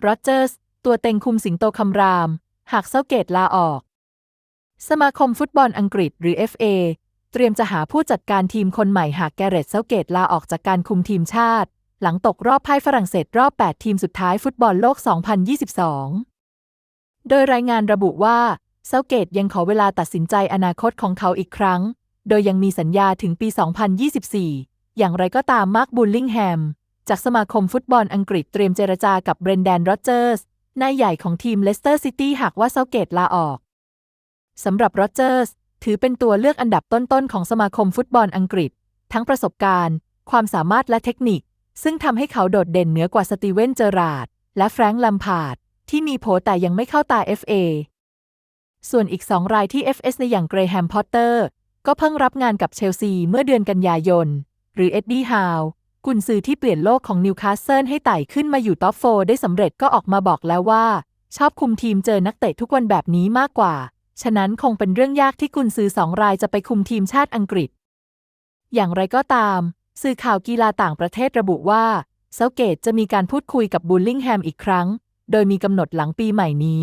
โรเจอร์ส ตัวเต็งคุมสิงโตคำราม หากเซาเกตลาออก สมาคมฟุตบอลอังกฤษหรือ FA เตรียมจะหาผู้จัดการทีมคนใหม่หากแกเรตเซาเกตลาออกจากการคุมทีมชาติ หลังตกรอบไพ่ฝรั่งเศสรอบ 8 ทีมสุดท้ายฟุตบอลโลก 2022 โดยรายงานระบุว่าเซาเกตยังขอเวลาตัดสินใจอนาคตของเขาอีกครั้ง โดยยังมีสัญญาถึงปี 2024 อย่างไรก็ตามมาร์คบูลลิงแฮม จากสมาคมฟุตบอลอังกฤษเตรียมเจรจากับเบรนแดนโรเจอร์สนายใหญ่ของทีมเลสเตอร์ซิตี้หากว่าเซาเกตลาออก สำหรับโรเจอร์สถือเป็นตัวเลือกอันดับต้นๆ ของสมาคมฟุตบอลอังกฤษ ทั้งประสบการณ์ ความสามารถและเทคนิค ซึ่งทำให้เขาโดดเด่นเหนือกว่าสตีเวนเจอราร์ดและแฟรงค์ลัมพาร์ดที่มีโผแต่ยังไม่เข้าตา FA ส่วนอีกสองรายที่ FS ในอย่างเกรแฮมพอตเตอร์ก็เพิ่งรับงานกับเชลซีเมื่อเดือนกันยายน หรือเอ็ดดี้ฮาว กุนซือที่เปลี่ยนโลกของนิวคาสเซิลให้ไต่ขึ้นมาอยู่ท็อปโฟได้สำเร็จก็ออกมาบอกแล้วว่า ชอบคุมทีมเจอนักเตะทุกวันแบบนี้มากกว่า ฉะนั้นคงเป็นเรื่องยากที่กุนซือสองรายจะไปคุมทีมชาติอังกฤษ อย่างไรก็ตาม สื่อข่าวกีฬาต่างประเทศระบุว่าเซาเกตจะมีการพูดคุยกับบูลลิงแฮมอีกครั้ง โดยมีกำหนดหลังปีใหม่นี้